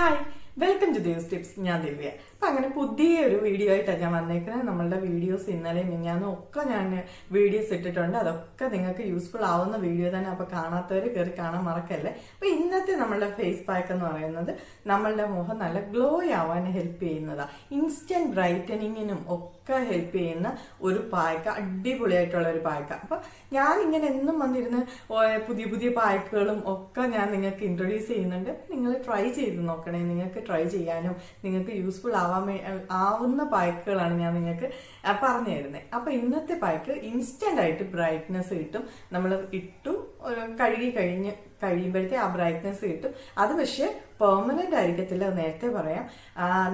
Hi. Welcome to Devas tips ഞാൻ ദിവ്യ. അപ്പൊ അങ്ങനെ പുതിയ ഒരു വീഡിയോ ആയിട്ടാണ് ഞാൻ വന്നേക്കുന്നത്. നമ്മളുടെ വീഡിയോസ് ഇന്നലെ മിഞ്ഞാന്നും ഒക്കെ ഞാൻ വീഡിയോസ് ഇട്ടിട്ടുണ്ട്. അതൊക്കെ നിങ്ങൾക്ക് യൂസ്ഫുൾ ആവുന്ന വീഡിയോ തന്നെ അപ്പൊ കാണാത്തവർ കയറി കാണാൻ മറക്കല്ലേ? അപ്പൊ ഇന്നത്തെ നമ്മളുടെ ഫേസ് പാക്ക് എന്ന് പറയുന്നത് നമ്മളുടെ മുഖം നല്ല ഗ്ലോ ആവാൻ ഹെൽപ്പ് ചെയ്യുന്നതാണ് ഇൻസ്റ്റന്റ് ബ്രൈറ്റനിങ്ങിനും ഒക്കെ ഹെൽപ്പ് ചെയ്യുന്ന ഒരു പായ്ക്ക അടിപൊളിയായിട്ടുള്ള ഒരു പായ്ക്ക. അപ്പൊ ഞാൻ ഇങ്ങനെ എന്നും വന്നിരുന്ന് പുതിയ പുതിയ പായ്ക്കുകളും ഒക്കെ ഞാൻ നിങ്ങൾക്ക് ഇൻട്രൊഡ്യൂസ് ചെയ്യുന്നുണ്ട്. നിങ്ങൾ ട്രൈ ചെയ്ത് നോക്കണേ. നിങ്ങൾക്ക് ട്രൈ ചെയ്യാനും നിങ്ങൾക്ക് യൂസ്ഫുൾ ആവാൻ ആവുന്ന പായ്ക്കുകളാണ് ഞാൻ നിങ്ങൾക്ക് പറഞ്ഞു തരുന്നത് അപ്പൊ ഇന്നത്തെ പായ്ക്ക് ഇൻസ്റ്റന്റ് ആയിട്ട് ബ്രൈറ്റ്നെസ് കിട്ടും. നമ്മൾ ഇട്ടു കഴുകി കഴിഞ്ഞ് കഴിയുമ്പോഴത്തെ ആ ബ്രൈറ്റ്നെസ് കിട്ടും. അത് പക്ഷേ പെർമനന്റ് ആയിരിക്കത്തില്ല നേരത്തെ പറയാം.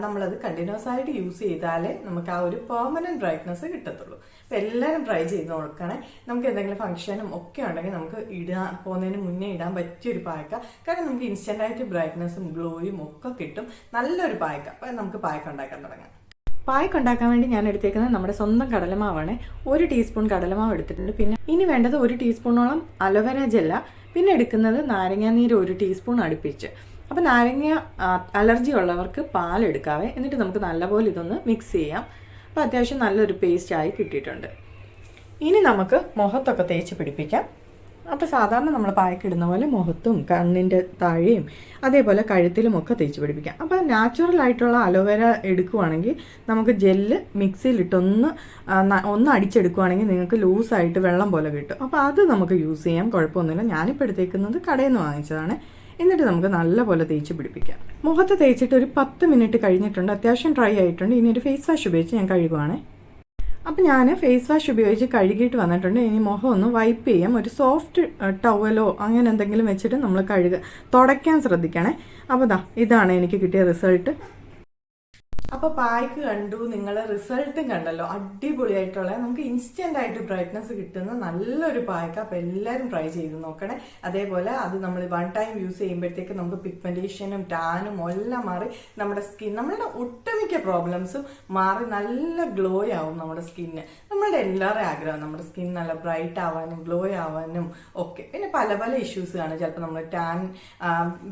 നമ്മളത് കണ്ടിന്യൂസ് ആയിട്ട് യൂസ് ചെയ്താലേ നമുക്ക് ആ ഒരു പെർമനന്റ് ബ്രൈറ്റ്നെസ് കിട്ടത്തുള്ളൂ. അപ്പൊ എല്ലാവരും ട്രൈ ചെയ്ത് നോക്കണേ. നമുക്ക് എന്തെങ്കിലും ഫംഗ്ഷനും ഒക്കെ ഉണ്ടെങ്കിൽ നമുക്ക് ഇടാൻ പോകുന്നതിന് മുന്നേ ഇടാൻ പറ്റിയ ഒരു പായക്ക. കാരണം നമുക്ക് ഇൻസ്റ്റന്റ് ആയിട്ട് ബ്രൈറ്റ്നെസ്സും ഗ്ലോയും ഒക്കെ കിട്ടും. നല്ലൊരു പായക്ക. അപ്പം നമുക്ക് പായക്ക ഉണ്ടാക്കാൻ തുടങ്ങാം. പായ്ക്ക് ഉണ്ടാക്കാൻ വേണ്ടി ഞാൻ എടുത്തേക്കുന്നത് നമ്മുടെ സ്വന്തം കടലമാവാണ്. ഒരു ടീസ്പൂൺ കടലമാവ് എടുത്തിട്ടുണ്ട്. പിന്നെ ഇനി വേണ്ടത് ഒരു ടീസ്പൂണോളം അലോവേര ജെല്ല. പിന്നെ എടുക്കുന്നത് നാരങ്ങാ നീര് ഒരു ടീസ്പൂൺ അടുപ്പിച്ച്. അപ്പോൾ നാരങ്ങ അലർജി ഉള്ളവർക്ക് പാൽ എടുക്കാവേ. എന്നിട്ട് നമുക്ക് നല്ലപോലെ ഇതൊന്ന് മിക്സ് ചെയ്യാം. അപ്പോൾ അത്യാവശ്യം നല്ലൊരു പേസ്റ്റായി കിട്ടിയിട്ടുണ്ട്. ഇനി നമുക്ക് മുഖത്തൊക്കെ തേച്ച് പിടിപ്പിക്കാം. അപ്പോൾ സാധാരണ നമ്മൾ പായക്കിടുന്ന പോലെ മുഖത്തും കണ്ണിന്റെ താഴെയും അതേപോലെ കഴുത്തിലും ഒക്കെ തേച്ച് പിടിപ്പിക്കാം. അപ്പോൾ നാച്ചുറൽ ആയിട്ടുള്ള അലോവേര എടുക്കുവാണെങ്കിൽ നമുക്ക് ജെല്ല് മിക്സിയിലിട്ടൊന്ന് ഒന്ന് അടിച്ചെടുക്കുവാണെങ്കിൽ നിങ്ങൾക്ക് ലൂസായിട്ട് വെള്ളം പോലെ കിട്ടും. അപ്പോൾ അത് നമുക്ക് യൂസ് ചെയ്യാം. കുഴപ്പമൊന്നുമില്ല. ഞാനിപ്പോൾ എടുത്തേക്കുന്നത് കടയിൽ നിന്ന് വാങ്ങിച്ചതാണ്. എന്നിട്ട് നമുക്ക് നല്ലപോലെ തേച്ച് പിടിപ്പിക്കാം. മുഖത്ത് തേച്ചിട്ട് ഒരു പത്ത് മിനിറ്റ് കഴിഞ്ഞിട്ടുണ്ട്. അത്യാവശ്യം ഡ്രൈ ആയിട്ടുണ്ട്. ഇനി ഒരു ഫേസ് വാഷ് ഉപയോഗിച്ച് ഞാൻ കഴുകുവാണേ. അപ്പം ഞാൻ ഫേസ് വാഷ് ഉപയോഗിച്ച് കഴുകിയിട്ട് വന്നിട്ടുണ്ട്. ഇനി മുഖം ഒന്ന് വൈപ്പ് ചെയ്യാം. ഒരു സോഫ്റ്റ് ടവലോ അങ്ങനെ എന്തെങ്കിലും വെച്ചിട്ട് നമ്മൾ കഴുകുക തുടയ്ക്കാൻ ശ്രദ്ധിക്കണേ. അപ്പോൾ ദാ ഇതാണ് എനിക്ക് കിട്ടിയ റിസൾട്ട് അപ്പൊ പായ്ക്ക് കണ്ടു നിങ്ങൾ റിസൾട്ടും കണ്ടല്ലോ. അടിപൊളിയായിട്ടുള്ള നമുക്ക് ഇൻസ്റ്റന്റ് ആയിട്ട് ബ്രൈറ്റ്നസ് കിട്ടുന്ന നല്ലൊരു പായ്ക്ക്. അപ്പൊ എല്ലാവരും ട്രൈ ചെയ്ത് നോക്കണേ. അതേപോലെ അത് നമ്മൾ വൺ ടൈം യൂസ് ചെയ്യുമ്പോഴത്തേക്ക് നമുക്ക് പിഗ്മെന്റേഷനും ടാനും എല്ലാം മാറി നമ്മുടെ സ്കിൻ നമ്മളുടെ ഒട്ടുമിക്ക പ്രോബ്ലംസും മാറി നല്ല ഗ്ലോ ആവും നമ്മുടെ സ്കിന്ന് നമ്മളുടെ എല്ലാവരുടെയും ആഗ്രഹം നമ്മുടെ സ്കിൻ നല്ല ബ്രൈറ്റ് ആവാനും ഗ്ലോ ആവാനും ഒക്കെ. പിന്നെ പല പല ഇഷ്യൂസ് ആണ്. ചിലപ്പോൾ നമ്മൾ ടാൻ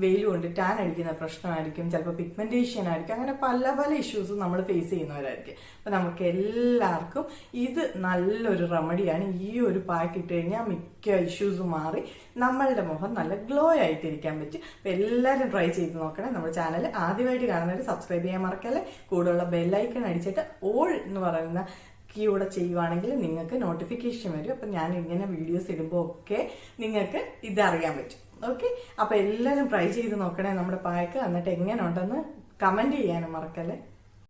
വെയിൽ കൊണ്ട് ടാൻ അടിക്കുന്ന പ്രശ്നമായിരിക്കും. ചിലപ്പോൾ പിഗ്മെന്റേഷൻ ആയിരിക്കും. അങ്ങനെ പല പല ഇഷ്യൂസും നമ്മൾ ഫേസ് ചെയ്യുന്നവരായിരിക്കും. അപ്പൊ നമുക്ക് എല്ലാവർക്കും ഇത് നല്ലൊരു റെമഡിയാണ് ഈ ഒരു പാക്ക് ഇട്ട് കഴിഞ്ഞാൽ മിക്ക ഇഷ്യൂസും മാറി നമ്മളുടെ മുഖം നല്ല ഗ്ലോ ആയിട്ടിരിക്കാൻ പറ്റും. അപ്പൊ എല്ലാവരും ട്രൈ ചെയ്ത് നോക്കണേ. നമ്മുടെ ചാനൽ ആദ്യമായിട്ട് കാണുന്നവർ സബ്സ്ക്രൈബ് ചെയ്യാൻ മറക്കല്ലേ? കൂടെയുള്ള ബെല്ലൈക്കൺ അടിച്ചിട്ട് ഓൾ എന്ന് പറയുന്ന കീയോടെ ചെയ്യുവാണെങ്കിൽ നിങ്ങൾക്ക് നോട്ടിഫിക്കേഷൻ വരും. അപ്പം ഞാൻ ഇങ്ങനെ വീഡിയോസ് ഇടുമ്പോൾ ഒക്കെ നിങ്ങൾക്ക് ഇതറിയാൻ പറ്റും. ഓക്കെ അപ്പം എല്ലാവരും ട്രൈ ചെയ്ത് നോക്കണേ നമ്മുടെ പായക്ക് എന്നിട്ട് എങ്ങനെ ഉണ്ടെന്ന് കമന്റ് ചെയ്യാനും മറക്കല്ലേ?